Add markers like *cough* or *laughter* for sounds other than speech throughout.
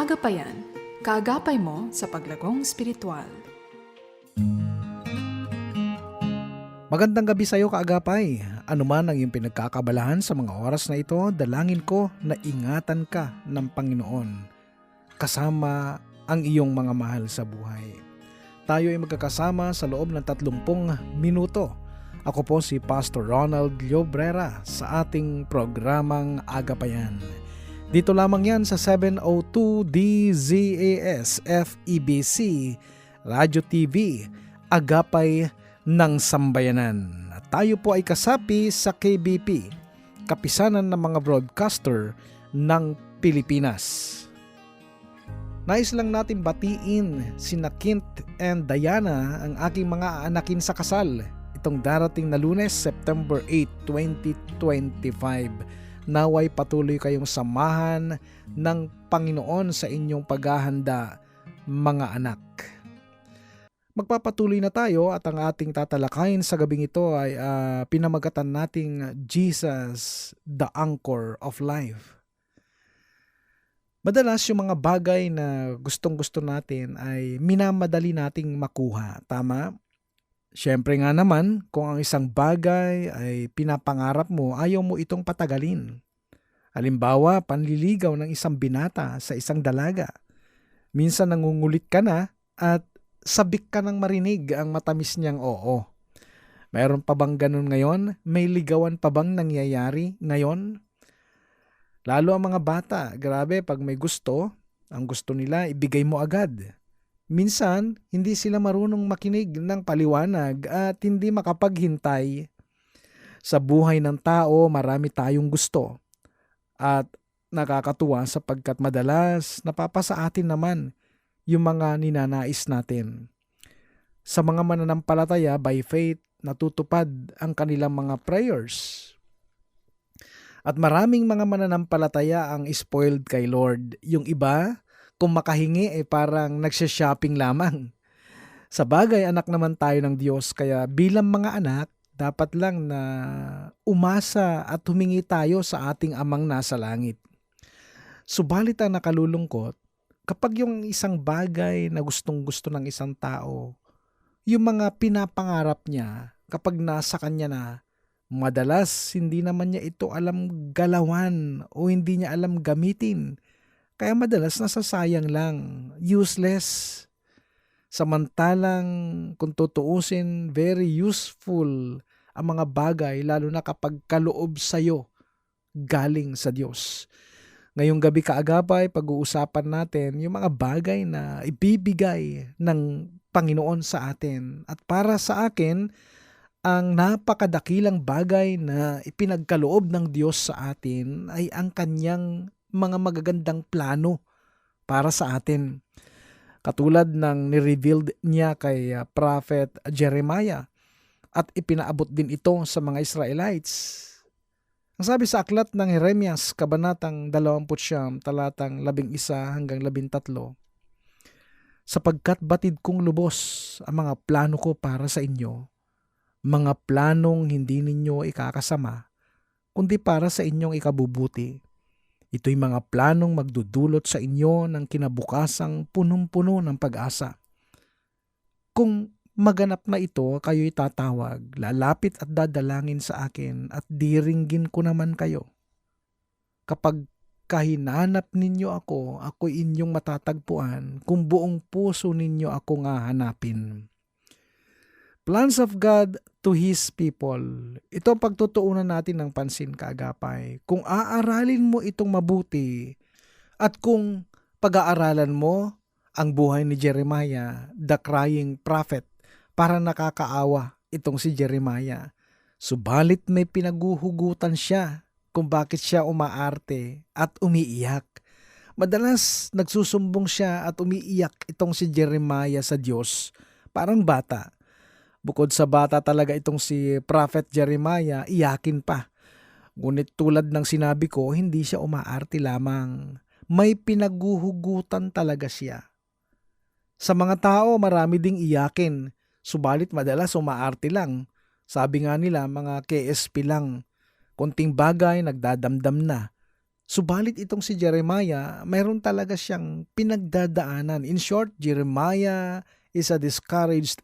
Agapayan, kaagapay mo sa paglagong spiritual. Magandang gabi sa iyo kaagapay. Ano man ang iyong pinagkakabalahan sa mga oras na ito, dalangin ko na ingatan ka ng Panginoon kasama ang iyong mga mahal sa buhay. Tayo ay magkakasama sa loob ng 30 minuto. Ako po si Pastor Ronald Llobrera sa ating programang Agapayan. Dito lamang yan sa 702 DZAS FEBC Radio TV Agapay ng Sambayanan. At tayo po ay kasapi sa KBP, Kapisanan ng mga Broadcaster ng Pilipinas. Nais lang natin batiin si Kint and Diana ang aking mga anakin sa kasal itong darating na lunes, September 8, 2025 naway patuloy kayong samahan ng Panginoon sa inyong paghahanda, mga anak. Magpapatuloy na tayo at ang ating tatalakayin sa gabing ito ay ah, pinamagatan nating Jesus, the anchor of life. Madalas yung mga bagay na gustong gusto natin ay minamadali nating makuha. Tama? Siyempre nga naman, kung ang isang bagay ay pinapangarap mo, ayaw mo itong patagalin. Halimbawa, panliligaw ng isang binata sa isang dalaga. Minsan nangungulit ka na at sabik ka ng marinig ang matamis niyang oo. Mayroon pa bang ganun ngayon? May ligawan pa bang nangyayari ngayon? Lalo ang mga bata, grabe pag may gusto, ang gusto nila ibigay mo agad. Minsan, hindi sila marunong makinig ng paliwanag at hindi makapaghintay. Sa buhay ng tao, marami tayong gusto. At nakakatuwa sapagkat madalas napapasa atin naman yung mga ninanais natin. Sa mga mananampalataya, by faith, natutupad ang kanilang mga prayers. At maraming mga mananampalataya ang spoiled kay Lord. Yung iba, kung makahingi ay parang nagsha-shopping lamang. Sa bagay, anak naman tayo ng Diyos, kaya bilang mga anak, dapat lang na umasa at humingi tayo sa ating amang nasa langit. Subalit ang nakalulungkot, kapag yung isang bagay na gustong gusto ng isang tao, yung mga pinapangarap niya, kapag nasa kanya na, madalas hindi naman niya ito alam galawan o hindi niya alam gamitin. Kaya madalas nasasayang lang, useless. Samantalang kung tutuusin, very useful ang mga bagay lalo na kapag kaloob sa'yo galing sa Diyos. Ngayong gabi kaagapay, pag-uusapan natin yung mga bagay na ibibigay ng Panginoon sa atin. At para sa akin, ang napakadakilang bagay na ipinagkaloob ng Diyos sa atin ay ang kanyang mga magagandang plano para sa atin. Katulad ng ni-revealed niya kay uh, Prophet Jeremiah at ipinaabot din ito sa mga Israelites. Ang sabi sa aklat ng Jeremias, Kabanatang 29, talatang 11 hanggang 13, Sapagkat batid kong lubos ang mga plano ko para sa inyo, mga planong hindi ninyo ikakasama, kundi para sa inyong ikabubuti. Ito'y mga planong magdudulot sa inyo ng kinabukasang punong-puno ng pag-asa. Kung maganap na ito, kayo'y tatawag, lalapit at dadalangin sa akin at diringgin ko naman kayo. Kapag kahinanap ninyo ako, ako'y inyong matatagpuan kung buong puso ninyo ako nga hanapin. Plans of God to His people. Ito ang pagtutuunan natin ng pansin kaagapay. Kung aaralin mo itong mabuti at kung pag-aaralan mo ang buhay ni Jeremiah, the crying prophet, para nakakaawa itong si Jeremiah. Subalit may pinaguhugutan siya kung bakit siya umaarte at umiiyak. Madalas nagsusumbong siya at umiiyak itong si Jeremiah sa Diyos, parang bata. Bukod sa bata talaga itong si Prophet Jeremiah, iyakin pa. Ngunit tulad ng sinabi ko, hindi siya umaarte lamang. May pinaguhugutan talaga siya. Sa mga tao, marami ding iyakin. Subalit madalas umaarte lang. Sabi nga nila, mga KSP lang. Konting bagay, nagdadamdam na. Subalit itong si Jeremiah, mayroon talaga siyang pinagdadaanan. In short, Jeremiah is a discouraged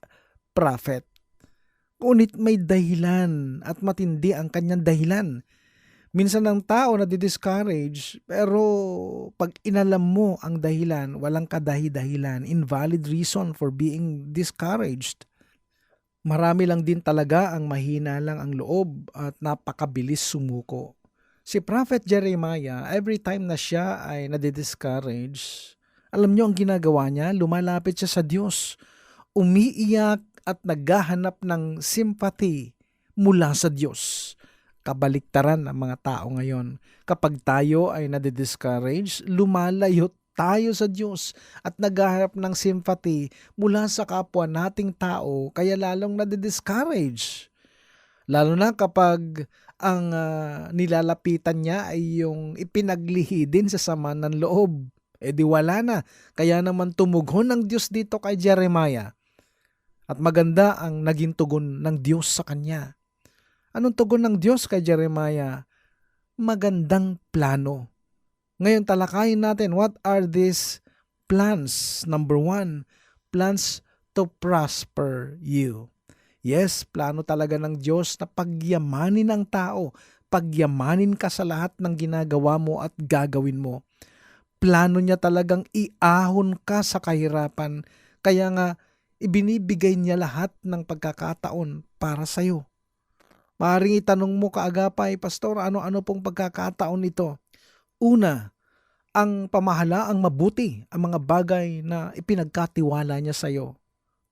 prophet. Ngunit may dahilan at matindi ang kanyang dahilan. Minsan ang tao na discourage pero pag inalam mo ang dahilan, walang kadahi-dahilan, invalid reason for being discouraged. Marami lang din talaga ang mahina lang ang loob at napakabilis sumuko. Si Prophet Jeremiah, every time na siya ay nadidiscourage, alam niyo ang ginagawa niya, lumalapit siya sa Diyos. Umiiyak at naghahanap ng sympathy mula sa Diyos. Kabaliktaran ng mga tao ngayon. Kapag tayo ay nadidiscourage, lumalayo tayo sa Diyos at naghahanap ng sympathy mula sa kapwa nating tao kaya lalong nadidiscourage. Lalo na kapag ang ah, nilalapitan niya ay yung ipinaglihi din sa sama ng loob. E di wala na. Kaya naman tumugon ng Diyos dito kay Jeremiah. At maganda ang naging tugon ng Diyos sa kanya. Anong tugon ng Diyos kay Jeremiah? Magandang plano. Ngayon talakayin natin what are these plans? Number one, plans to prosper you. Yes, plano talaga ng Diyos na pagyamanin ang tao. Pagyamanin ka sa lahat ng ginagawa mo at gagawin mo. Plano niya talagang iahon ka sa kahirapan. Kaya nga, ibinibigay niya lahat ng pagkakataon para sa'yo. Maaring itanong mo kaagapay, Pastor, ano-ano pong pagkakataon ito? Una, ang pamahala ang mabuti, ang mga bagay na ipinagkatiwala niya sa'yo.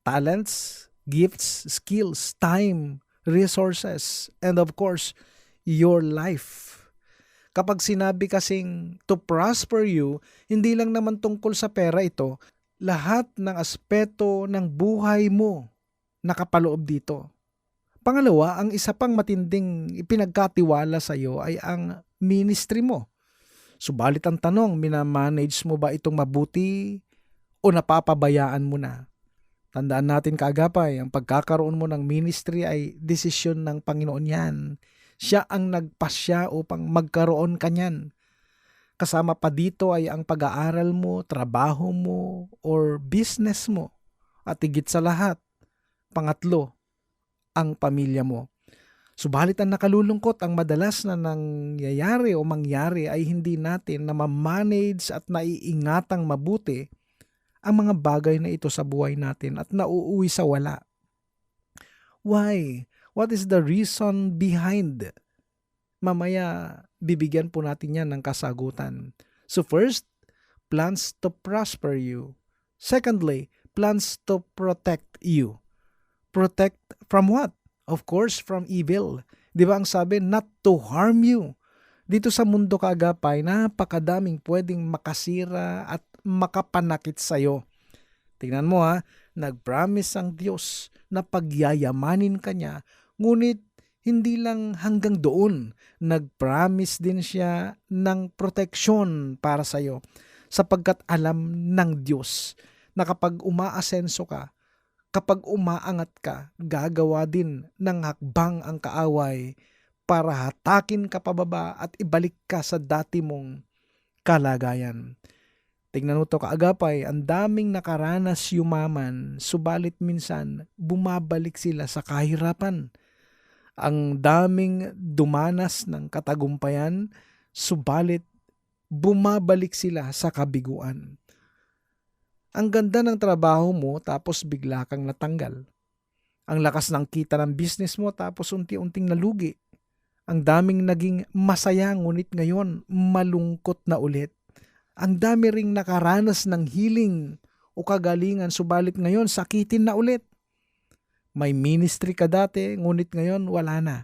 Talents, gifts, skills, time, resources, and of course, your life. Kapag sinabi kasing to prosper you, hindi lang naman tungkol sa pera ito, lahat ng aspeto ng buhay mo nakapaloob dito. Pangalawa, ang isa pang matinding ipinagkatiwala sa iyo ay ang ministry mo. Subalit ang tanong, minamanage mo ba itong mabuti o napapabayaan mo na? Tandaan natin kaagapay, ang pagkakaroon mo ng ministry ay desisyon ng Panginoon yan. Siya ang nagpasya upang magkaroon ka niyan. Kasama pa dito ay ang pag-aaral mo, trabaho mo, or business mo. At higit sa lahat, pangatlo, ang pamilya mo. Subalit ang nakalulungkot, ang madalas na nangyayari o mangyari ay hindi natin na ma-manage at naiingatang mabuti ang mga bagay na ito sa buhay natin at nauuwi sa wala. Why? What is the reason behind? Mamaya, bibigyan po natin yan ng kasagutan. So first, plans to prosper you. Secondly, plans to protect you. Protect from what? Of course, from evil. Di ba ang sabi, not to harm you. Dito sa mundo kaagapay, napakadaming pwedeng makasira at makapanakit sa'yo. Tingnan mo ha, nag-promise ang Diyos na pagyayamanin ka niya, ngunit hindi lang hanggang doon, nag-promise din siya ng proteksyon para sa'yo sapagkat alam ng Diyos na kapag umaasenso ka, kapag umaangat ka, gagawa din ng hakbang ang kaaway para hatakin ka pababa at ibalik ka sa dati mong kalagayan. Tingnan mo to kaagapay, ang daming nakaranas yumaman, subalit minsan bumabalik sila sa kahirapan. Ang daming dumanas ng katagumpayan, subalit bumabalik sila sa kabiguan. Ang ganda ng trabaho mo tapos bigla kang natanggal. Ang lakas ng kita ng business mo tapos unti-unting nalugi. Ang daming naging masaya ngunit ngayon malungkot na ulit. Ang dami ring nakaranas ng healing o kagalingan subalit ngayon sakitin na ulit. May ministry ka dati ngunit ngayon wala na.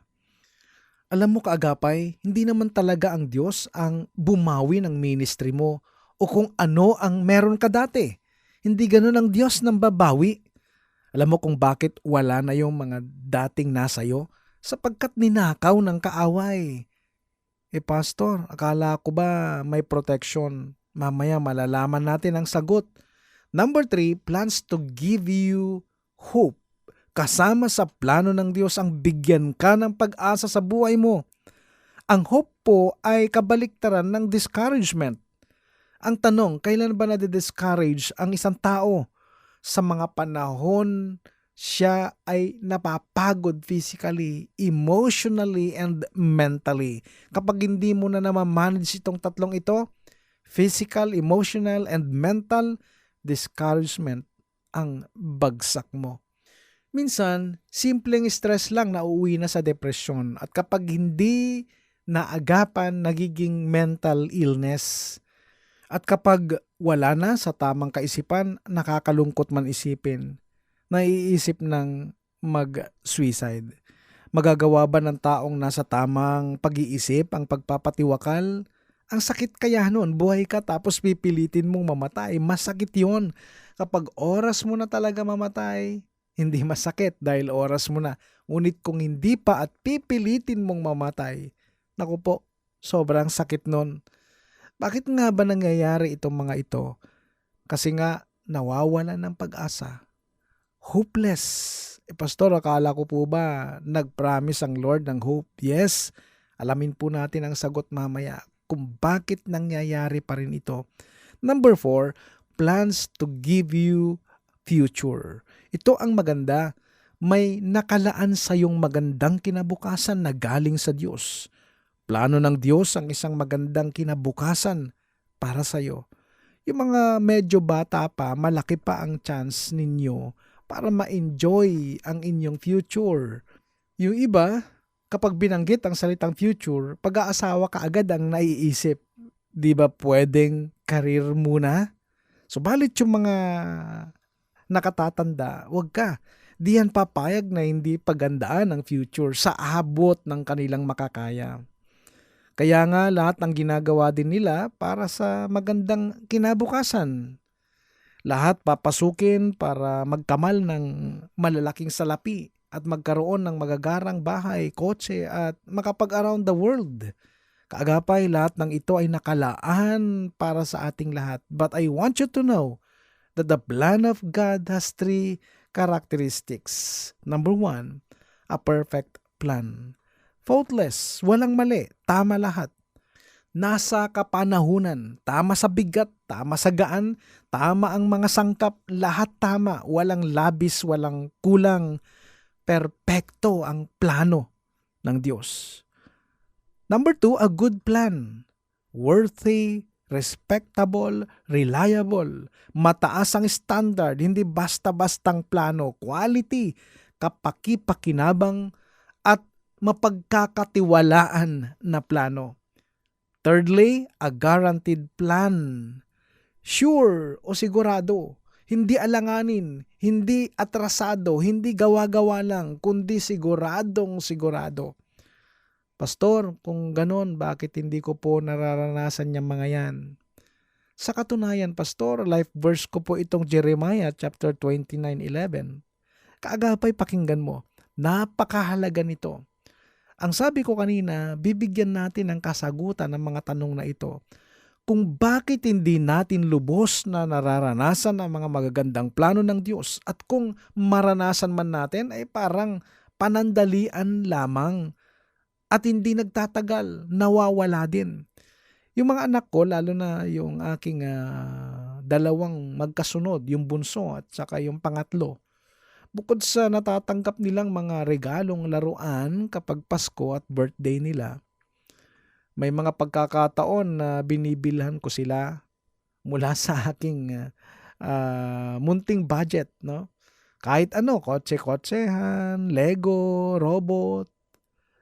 Alam mo kaagapay, hindi naman talaga ang Diyos ang bumawi ng ministry mo o kung ano ang meron ka dati. Hindi ganun ang Diyos ng babawi. Alam mo kung bakit wala na yung mga dating nasayo? Sapagkat ninakaw ng kaaway. Eh pastor, akala ko ba may protection? Mamaya malalaman natin ang sagot. Number three, plans to give you hope. Kasama sa plano ng Diyos ang bigyan ka ng pag-asa sa buhay mo. Ang hope po ay kabaliktaran ng discouragement. Ang tanong, kailan ba nade-discourage ang isang tao? Sa mga panahon siya ay napapagod physically, emotionally, and mentally. Kapag hindi mo na namamanage itong tatlong ito, physical, emotional, and mental, discouragement ang bagsak mo. Minsan, simpleng stress lang na uuwi na sa depresyon at kapag hindi naagapan, nagiging mental illness. At kapag wala na sa tamang kaisipan, nakakalungkot man isipin naiisip ng mag-suicide? Magagawa ba ng taong nasa tamang pag-iisip ang pagpapatiwakal? Ang sakit kaya nun, buhay ka tapos pipilitin mong mamatay. Masakit yon Kapag oras mo na talaga mamatay, hindi masakit dahil oras mo na. Ngunit kung hindi pa at pipilitin mong mamatay, naku po, sobrang sakit nun. Bakit nga ba nangyayari itong mga ito? Kasi nga, nawawala ng pag-asa hopeless. Eh, Pastor, akala ko po ba nag-promise ang Lord ng hope? Yes, alamin po natin ang sagot mamaya kung bakit nangyayari pa rin ito. Number four, plans to give you future. Ito ang maganda. May nakalaan sa iyong magandang kinabukasan na galing sa Diyos. Plano ng Diyos ang isang magandang kinabukasan para sa iyo. Yung mga medyo bata pa, malaki pa ang chance ninyo para ma-enjoy ang inyong future. Yung iba, kapag binanggit ang salitang future, pag-aasawa ka agad ang naiisip. Di ba pwedeng career muna? Subalit yung mga nakatatanda, wag ka. Di yan papayag na hindi pagandaan ang future sa abot ng kanilang makakaya. Kaya nga lahat ng ginagawa din nila para sa magandang kinabukasan. Lahat papasukin para magkamal ng malalaking salapi at magkaroon ng magagarang bahay, kotse at makapag-around the world. Kaagapay, lahat ng ito ay nakalaan para sa ating lahat. But I want you to know that the plan of God has three characteristics. Number one, a perfect plan. Faultless, walang mali, tama lahat. Nasa kapanahunan, tama sa bigat, tama sa gaan, tama ang mga sangkap, lahat tama, walang labis, walang kulang. Perpekto ang plano ng Diyos. Number two, a good plan. Worthy, respectable, reliable. Mataas ang standard, hindi basta-bastang plano. Quality, kapakipakinabang, at mapagkakatiwalaan na plano. Thirdly, a guaranteed plan. Sure o sigurado. Hindi alanganin, hindi atrasado, hindi gawa-gawa lang, kundi siguradong sigurado. Pastor, kung ganon, bakit hindi ko po nararanasan yung mga yan? Sa katunayan, Pastor, life verse ko po itong Jeremiah chapter 29:11. Kaagapay pakinggan mo. Napakahalaga nito. Ang sabi ko kanina, bibigyan natin ng kasagutan ng mga tanong na ito. Kung bakit hindi natin lubos na nararanasan ang mga magagandang plano ng Diyos at kung maranasan man natin ay parang panandalian lamang at hindi nagtatagal, nawawala din. Yung mga anak ko, lalo na yung aking ah, dalawang magkasunod, yung bunso at saka yung pangatlo, bukod sa natatanggap nilang mga regalong laruan kapag Pasko at birthday nila, may mga pagkakataon na binibilhan ko sila mula *laughs* sa aking ah, munting budget, no? Kahit ano, kotse-kotsehan, Lego, robot.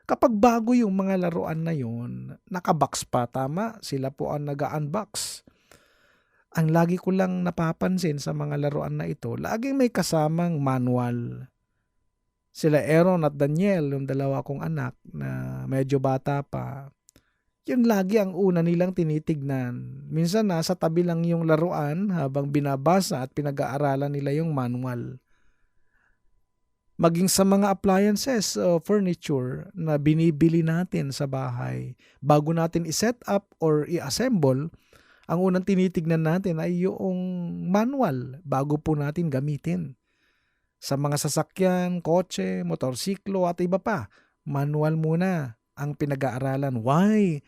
Kapag bago yung mga laruan na yun, nakabox pa, tama? Sila po ang nag-unbox. Ang lagi ko lang napapansin sa mga laruan na ito, laging may kasamang manual. Sila Aaron at Daniel, yung dalawa kong anak na medyo bata pa, yun lagi ang una nilang tinitignan. Minsan nasa tabi lang yung laruan habang binabasa at pinag-aaralan nila yung manual. Maging sa mga appliances o furniture na binibili natin sa bahay, bago natin i-set up or i-assemble, ang unang tinitignan natin ay yung manual bago po natin gamitin. Sa mga sasakyan, kotse, motorsiklo at iba pa, manual muna ang pinag-aaralan. Why?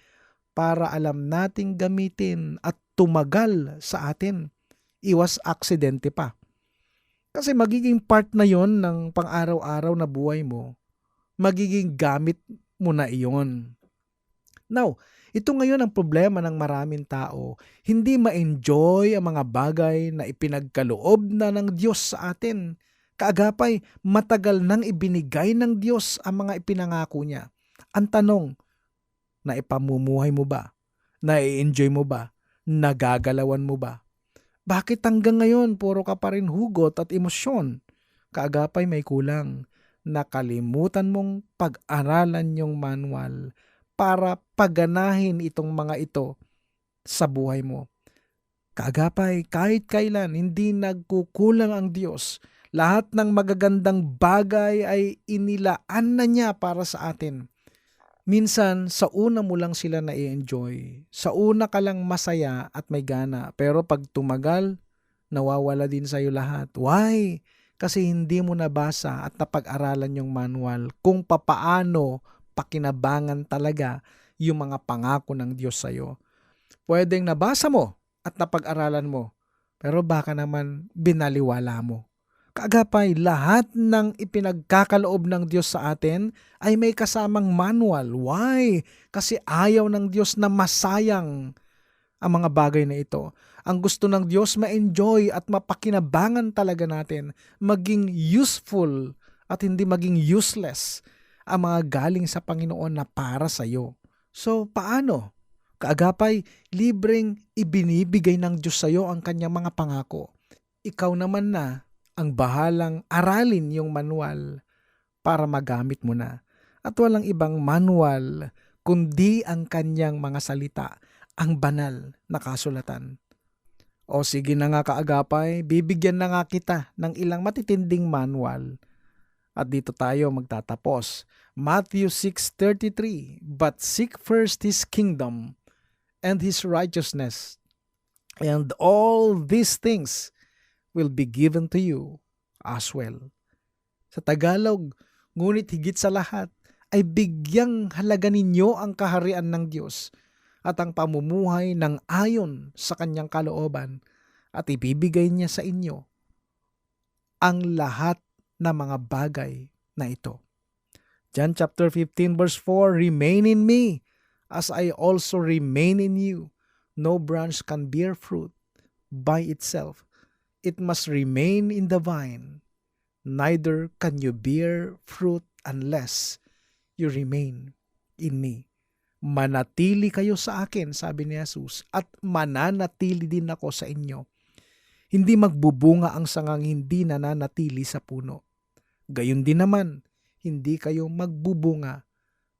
Para alam nating gamitin at tumagal sa atin. Iwas aksidente pa. Kasi magiging part na yon ng pang-araw-araw na buhay mo. Magiging gamit mo na iyon. Now, ito ngayon ang problema ng maraming tao. Hindi ma-enjoy ang mga bagay na ipinagkaloob na ng Diyos sa atin. Kaagapay, matagal nang ibinigay ng Diyos ang mga ipinangako niya. Ang tanong, na ipamumuhay mo ba? Na enjoy mo ba? Nagagalawan mo ba? Bakit hanggang ngayon puro ka pa rin hugot at emosyon? Kaagapay may kulang. Nakalimutan mong pag-aralan yung manual para paganahin itong mga ito sa buhay mo. Kaagapay, kahit kailan, hindi nagkukulang ang Diyos. Lahat ng magagandang bagay ay inilaan na niya para sa atin. Minsan, sa una mo lang sila na enjoy Sa una ka lang masaya at may gana. Pero pag tumagal, nawawala din sa'yo lahat. Why? Kasi hindi mo nabasa at napag-aralan yung manual kung papaano pakinabangan talaga yung mga pangako ng Diyos sa'yo. Pwedeng nabasa mo at napag-aralan mo, pero baka naman binaliwala mo. Kaagapay, lahat ng ipinagkakaloob ng Diyos sa atin ay may kasamang manual. Why? Kasi ayaw ng Diyos na masayang ang mga bagay na ito. Ang gusto ng Diyos ma-enjoy at mapakinabangan talaga natin, maging useful at hindi maging useless ang mga galing sa Panginoon na para sa iyo. So, paano? Kaagapay, libreng ibinibigay ng Diyos sa iyo ang kanyang mga pangako. Ikaw naman na ang bahalang aralin yung manual para magamit mo na. At walang ibang manual kundi ang kanyang mga salita, ang banal na kasulatan. O sige na nga kaagapay, bibigyan na nga kita ng ilang matitinding manual. At dito tayo magtatapos. Matthew 6.33 But seek first His kingdom and His righteousness, and all these things will be given to you as well. Sa Tagalog, ngunit higit sa lahat, ay bigyang halaga ninyo ang kaharian ng Diyos at ang pamumuhay ng ayon sa kanyang kalooban at ibibigay niya sa inyo ang lahat na mga bagay na ito. John chapter 15 verse 4, Remain in me, as I also remain in you. No branch can bear fruit by itself. It must remain in the vine. Neither can you bear fruit unless you remain in me. Manatili kayo sa akin, sabi ni Jesus, at mananatili din ako sa inyo. Hindi magbubunga ang sangang hindi nananatili sa puno. Gayon din naman, hindi kayo magbubunga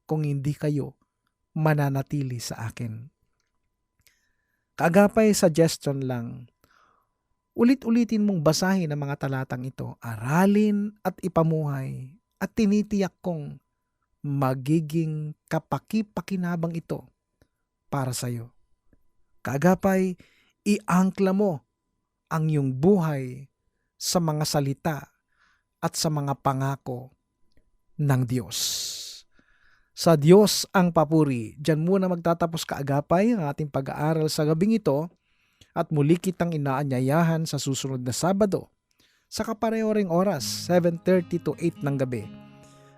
kung hindi kayo mananatili sa akin. Kagapay suggestion lang, ulit-ulitin mong basahin ang mga talatang ito, aralin at ipamuhay, at tinitiyak kong magiging kapaki-pakinabang ito para sa iyo. Kagapay, iangkla mo ang iyong buhay sa mga salita at sa mga pangako ng Diyos. Sa Diyos ang papuri. Diyan muna magtatapos kaagapay ang ating pag-aaral sa gabing ito at muli kitang inaanyayahan sa susunod na Sabado sa kapareho ring oras, 7.30 to 8 ng gabi.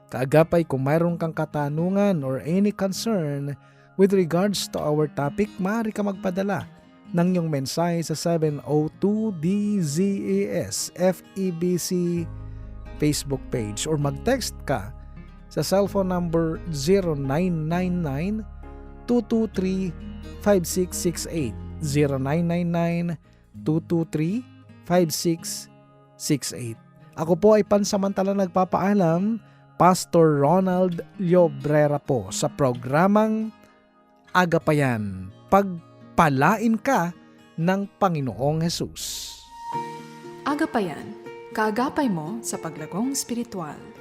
Kaagapay kung mayroon kang katanungan or any concern with regards to our topic, maaari ka magpadala ng iyong mensahe sa 702-DZAS FEBC Facebook page or mag-text ka sa cellphone number 0999-223-5668 0999-223-5668 Ako po ay pansamantala nagpapaalam Pastor Ronald Llobrera po sa programang Agapayan. Pagpalain ka ng Panginoong Hesus. Agapayan, kaagapay mo sa paglagong spiritual.